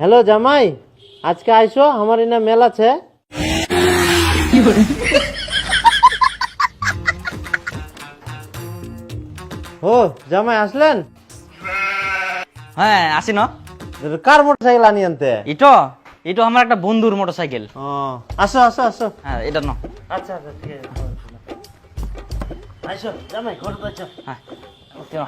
Hello জামাই আজকে আইসো আমার এনে মেল আছে। ও জামাই আসলেন? হ্যাঁ আসি না। কার মোটরসাইকেল আনি আনতে? ইটো ইটো আমার একটা বন্ধুর মোটরসাইকেল। ও আসো আসো আসো। হ্যাঁ এটা ন আচ্ছা আচ্ছা ঠিক আছে আইসো জামাই ঘর হ্যাঁ ওকে নাও।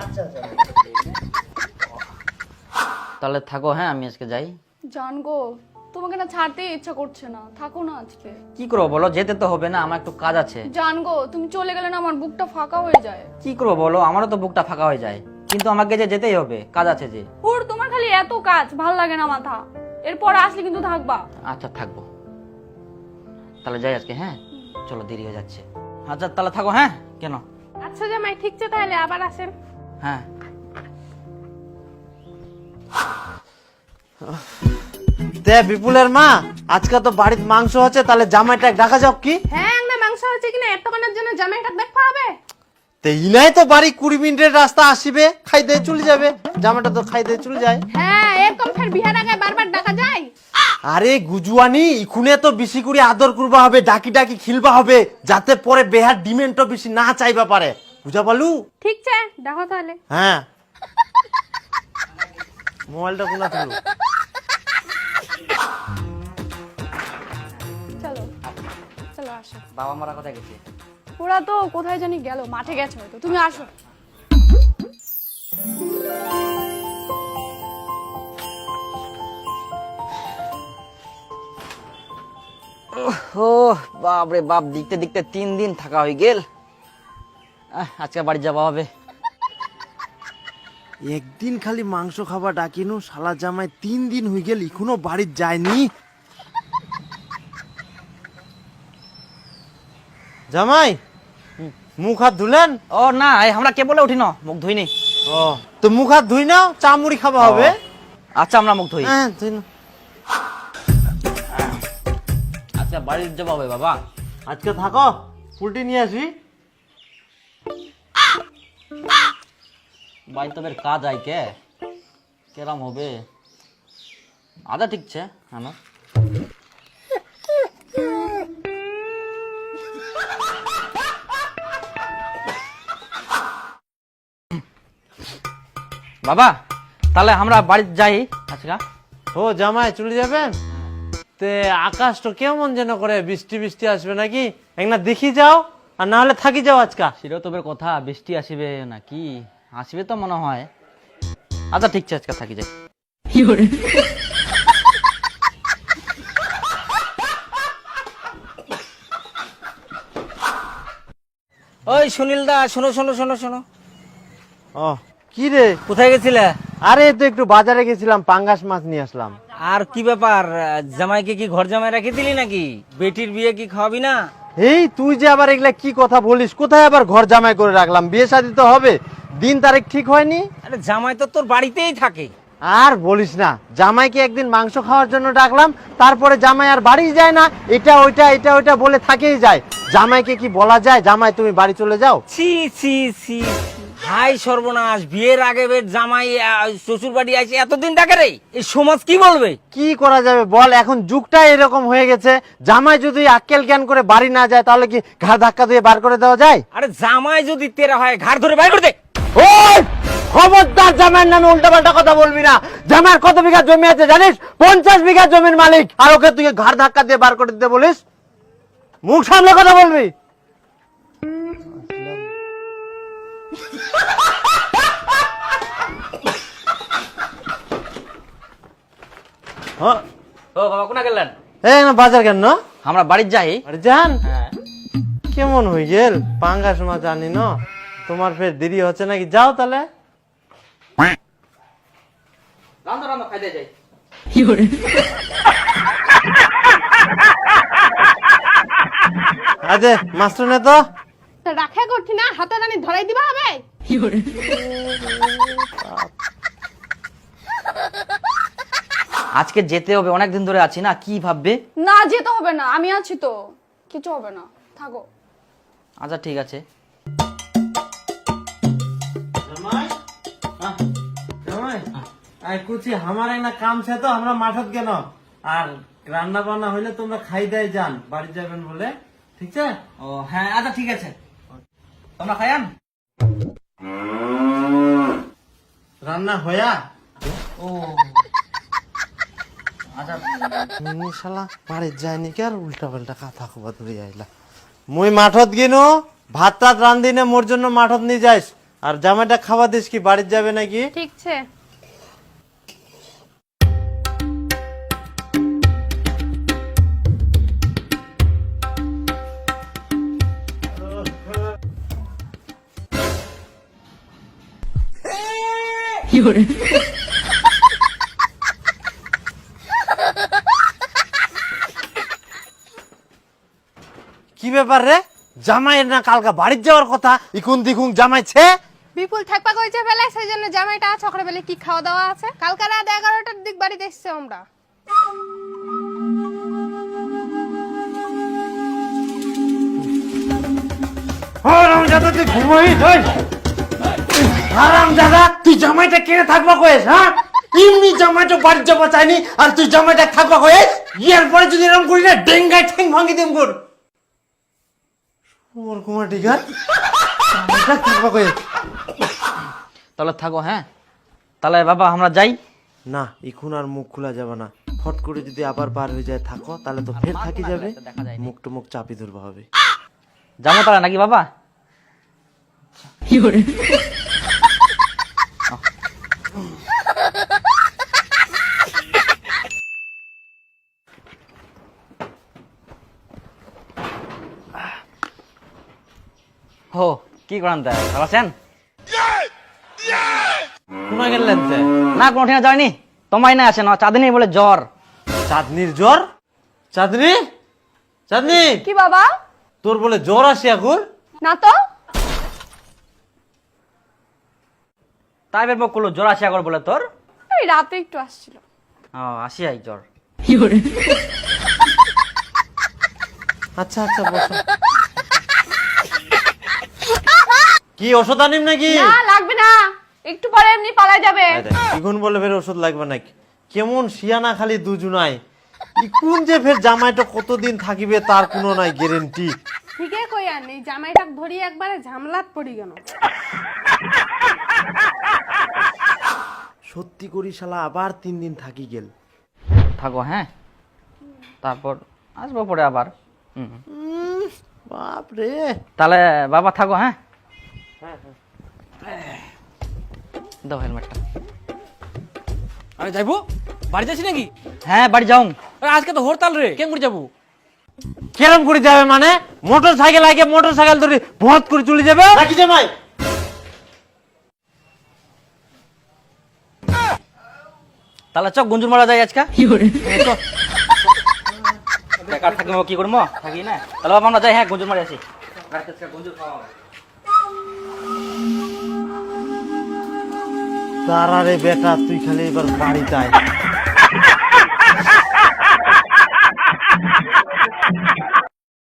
তাহলে থাকো হ্যাঁ আমি আজকে যাই। জান গো তোমাকে না ছাড়তেই ইচ্ছা করছে না। থাকো না আজকে। কি করব বলো? যেতে তো হবে না আমার একটু কাজ আছে। জান গো তুমি চলে গেলে না আমার বুকটা ফাঁকা হয়ে যায়। কি করব বলো? আমারও তো বুকটা ফাঁকা হয়ে যায়। কিন্তু আমাকে যে যেতেই হবে কাজ আছে যে। হুর তোমার খালি এত কাজ ভালো লাগে না মাথা। এরপর আসলে কিন্তু থাকবা। আচ্ছা থাকব। তাহলে যাই আজকে হ্যাঁ? চলো দেরি হয়ে যাচ্ছে। আচ্ছা তাহলে থাকো হ্যাঁ? কেন? আচ্ছা জামাই ঠিকছে তাহলে আবার আসেন। হ্যাঁ। তে বিপুলের মা আজকে তো বাড়িতে মাংস হচ্ছে তাহলে জামাইটা ডাকা যাও কি? হ্যাঁ মাংস হচ্ছে কিনা? এত কানের জন্য জামাইটা দেখতে হবে। তে ইনাই তো বাড়ি কুড়ি মিনিটের রাস্তা আসিবে খাই দিয়ে চলে যাবে। জামাটা তো খাই দিয়ে চলে যায়। হ্যাঁ এরকম ফের বিহার আগে বারবার ডাকা যায়। আরে গুজুয়ানি ইখুনে তো বেশি করে আদর করবা হবে ডাকি ডাকি খিলবা হবে যাতে পরে বেহার ডিমেন্টও বেশি না চাইবা পারে। বুঝা পালু ঠিক আছে দেখো তাহলে। হ্যাঁ। মোবাইলটা কোনা ছিল চলো চলো আসো। বাবা মারা কোথায় গেছে? ওরা তো কোথায় জানি গেল মাঠে গেছে হয়তো তুমি আসো। ও বাপ রে বাপ দেখতে দেখতে তিন দিন থাকা হয়ে গেল। আজকে বাড়ি যাওয়া হবে। একদিন খালি মাংস খাবার ডাকিনু শালা জামাই তিন দিন হয়ে গেল এখনও বাড়ির যায়নি। জামাই মুখ হাত ধুলেন? ও না এই আমরা কে বলে উঠি না মুখ ধুইনি। ও তো মুখ হাত ধুই নাও চা মুড়ি খাওয়া হবে। আচ্ছা আমরা মুখ ধুই। হ্যাঁ ধুই নাও। আচ্ছা বাড়ি যাওয়া হবে বাবা। আজকে থাকো পুলটি নিয়ে আসি তো কাজ আই কে? কেরাম হবে? আদা ঠিক আছে আমার। বাবা তাহলে আমরা বাড়ি যাই আজকা ও জামাই চলে যাবেন? তে আকাশটা কেমন যেন করে বৃষ্টি বৃষ্টি আসবে নাকি? একনা দেখি যাও আর না হলে থাকি যাও আজকা। সেটাও তোদের কথা বৃষ্টি আসবে নাকি আসবে তো মনে হয়। আচ্ছা ঠিক আছে আজকে থাকি যাই। ওই সুনীল দা শোনো শোনো শোনো শোনো। ও কি রে? কোথায় গেছিলে? আরে তো একটু বাজারে গেছিলাম পাঙ্গাস মাছ নিয়ে আসলাম। আর কি ব্যাপার জামাইকে কি ঘর জামাই রেখে দিলি নাকি? বেটির বিয়ে কি খাওয়াবি না? এই তুই যে আবার এগুলা কি কথা বলিস কোথায় আবার ঘর জামাই করে রাখলাম? বিয়ে শাদী তো হবে। দিন তারিখ ঠিক হয়নি? আরে জামাই তো তোর বাড়িতেই থাকে। আর বলিস না জামাইকে একদিন মাংস খাওয়ার জন্য ডাকলাম তারপরে জামাই আর বাড়ি যায় না এটা ওইটা এটা ওইটা বলে থাকেই যায়। জামাইকে কি বলা যায় জামাই তুমি বাড়ি চলে যাও? ছি ছি ছি হাই সর্বনাশ বিয়ের আগে বের জামাই শ্বশুর বাড়ি আসে এতদিন থাকে রে? এই সমাজ কি বলবে? কি করা যাবে বল এখন যুগটা এরকম হয়ে গেছে। জামাই যদি আক্কেল জ্ঞান করে বাড়ি না যায় তাহলে কি ঘাড় ধাক্কা দিয়ে বার করে দেওয়া যায়? আরে জামাই যদি তেরা হয় ঘাড় ধরে বাইর করে দে। ওই খবরদার জামাইয়ের নামে উল্টা পাল্টা কথা বলবি না। জামাইয়ের কত বিঘা জমি আছে জানিস? পঞ্চাশ বিঘা জমির মালিক। আর ওকে তুই ঘাড় ধাক্কা দিয়ে বার করে দিতে বলিস? মুখ সামনে কথা বলবি। হ্যাঁ, ও বাবা কোনা গেলেন? এই না বাজার কেন? না? আমরা বাড়ি যাই। যান? হ্যাঁ। কেমন হয়ে গেল পাঙ্গাস মাছ জানি না। তোমার ফের দেরি হচ্ছে নাকি? যাও তাহলে। খাইতে যাই। আজে মাস্টার নে তো। রাখে করছি না হাতে জানি ধরাই দিবা হবে? আজকে যেতে হবে অনেক দিন ধরে আছি না কি ভাববে? না যেতে হবে না আমি আছি তো। কিছু হবে না থাকো। আচ্ছা ঠিক আছে। আর কুচি আমার না কাম ছে তো আমরা মাঠত কেন আর রান্না বান্না হইলে তোমরা খাই দেয় যান বাড়ি যাবেন বলে। ঠিক আছে ও হ্যাঁ আচ্ছা ঠিক আছে। তোমরা খায়ান রান্না হয়া ও। আচ্ছা। শালা বাড়ি যায়নি কি আর উল্টা পাল্টা কথা খবর ধরে আইলা। মুই মাঠত গিনু ভাত টাত রান্ধি মোর জন্য মাঠত নিয়ে যাইস। আর জামাইটা খাওয়া দিস কি বাড়ির যাবে নাকি? ঠিক আছে কি ব্যাপার রে? জামাইয়ের না কালকা বাড়ির যাওয়ার কথা? ইকুন দিকুন জামাইছে বিপুল থাকপা কইছে বেলায় সেই জন্য জামাইটা বেলে কি খাওয়া দাওয়া আছে? কালকে রাত এগারোটার দিক বাড়িতে এসছে আমরা। হারাম দাদা তুই ঘুমাই তুই হারাম দাদা তুই জামাইটা কেনে থাকবা কয়েস হ্যাঁ? এমনি জামাইটা বাড়ির যাবা চাইনি আর তুই জামাইটা থাকবা কয়েস? ইয়ার পরে যদি এরকম করি না ডেঙ্গায় ঠ্যাং ভাঙি দেম কর ওর কুমার আছে জামাইটা থাকবা কয়েস। তাহলে থাকো হ্যাঁ? তাহলে বাবা আমরা যাই। না এখন আর মুখ খোলা যাবে না। ফট করে যদি আবার বার হয়ে যায় থাকো তাহলে তো ফের থাকি যাবে। দেখা যায়নি। মুখ চাপি ধরবা হবে। যাব তাহলে নাকি বাবা? হো কি করান তা? ভালো আছেন? কোনা গেলেন তে? না কোনো ঠিক যায়নি। তোমায় না আছে না চাঁদনি বলে জ্বর। চাঁদনির জ্বর? চাঁদনি? চাঁদনি? কি বাবা? তোর বলে জ্বর আসে এখন? না তো। তাই বের করল জ্বর আছে একবার বলে তোর। এই রাতে একটু আসছিল। ও আসি আই জ্বর। আচ্ছা আচ্ছা বসো। কি ওষুধ আনিম নাকি? না লাগবে না। একটু পরে এমনি পালাই যাবে। ইগুন বলে ফের ওষুধ লাগবে নাকি? কেমন শিয়ানা খালি দুজনাই। ইকুন যে ফের জামাইটা কতদিন থাকিবে তার কোনো নাই গ্যারেন্টি ঠিকই কই আর নেই জামাইটা ধরি একবারে ঝামলাত পড়ি গেল। সত্যি করি শালা আবার তিন দিন থাকি গেল। থাকো হ্যাঁ? তারপর আসব পরে আবার। হুম। বাপ রে তাহলে বাবা থাকো হ্যাঁ? দাও হেলমেটটা আরে যাইবো বাড়ি যাচ্ছি নাকি হ্যাঁ বাড়ি যাও আজকে তো হরতাল রে কেমন করে যাব কেরম করে যাবে মানে মোটর সাইকেল আগে মোটর সাইকেল ধরে ভত করে চলে যাবে নাকি জামাই তাহলে চক গুঞ্জুর মারা যায় আজকে। বেকার থাকি কি করব থাকি না তাহলে বাবা আমরা যাই হ্যাঁ গুঞ্জুর মারি আসি গুঞ্জুর খাওয়া তারারে বেটা তুই খালি এবার বাড়ি আয়